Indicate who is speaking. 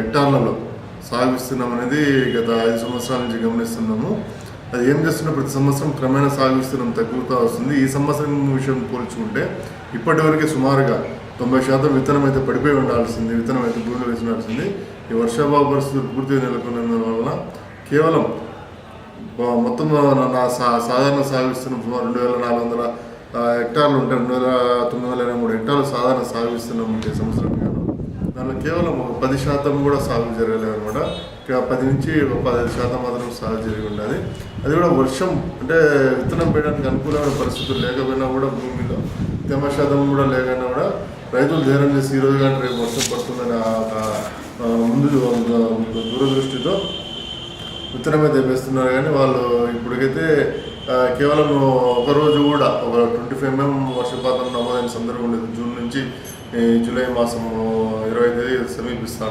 Speaker 1: హెక్టార్లలో సాగిస్తున్నాం అనేది గత ఐదు సంవత్సరాల నుంచి గమనిస్తున్నాము. అది ఏం చేస్తున్నా ప్రతి సంవత్సరం క్రమేణా సాగిస్తున్నాం తగ్గుతూ వస్తుంది. ఈ సంవత్సరం విషయం పోల్చుకుంటే ఇప్పటివరకు సుమారుగా తొంభై శాతం విత్తనం అయితే పడిపోయి ఉండాల్సింది విత్తనం అయితే భూమిలో వేసినాల్సింది ఈ వర్షాభావ పరిస్థితులు పూర్తిగా నెలకొన్న వలన కేవలం మొత్తం నా- సా- సాధారణ సాగిస్తున్నాం సుమారు రెండు వేల నాలుగు వందల హెక్టార్లు ఉంటాయి. రెండు వేల తొమ్మిది వందల ఎనభై మూడు హెక్టార్లు సాధారణ సాగిస్తున్నాం ఈ సంవత్సరం. కేవలం ఒక పది శాతం కూడా సాగు జరగలేదు అనమాట. పది నుంచి ఒక పదిహేను శాతం మాత్రం సాగు జరిగి ఉన్నది అది కూడా వర్షం అంటే విత్తనం వేయడానికి అనుకూలమైన పరిస్థితులు లేకపోయినా కూడా భూమిలో తేమ శాతం కూడా లేకపోయినా కూడా రైతులు ధైర్యం చేసి ఈరోజు కానీ రేపు వర్షం పడుతుందని ఆ ముందు దూరదృష్టితో విత్తనమే తెప్పిస్తున్నారు కానీ వాళ్ళు ఇప్పటికైతే కేవలం ఒక రోజు కూడా ఒక ట్వంటీ ఫైవ్ ఎంఎం వర్షపాతం నమోదైన సందర్భం లేదు. జూన్ నుంచి జూలై మాసం ఇరవై తేదీ సమీపిస్తూ